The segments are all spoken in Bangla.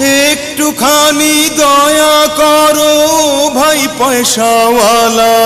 একটুখানি দয়া করো ভাই পয়সাওয়ালা।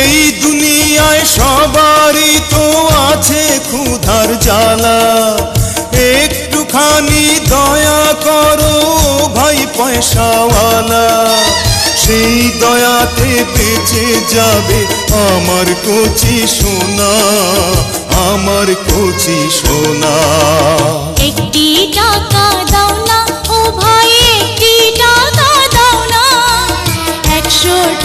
এই দুনিয়ায় সবারই তো আছে ক্ষুধার জ্বালা। একটুখানি দয়া করো ভাই পয়সাওয়ালা। সেই দয়াতে বেঁচে যাবে আমার কচি সোনা, আমার কচি সোনা।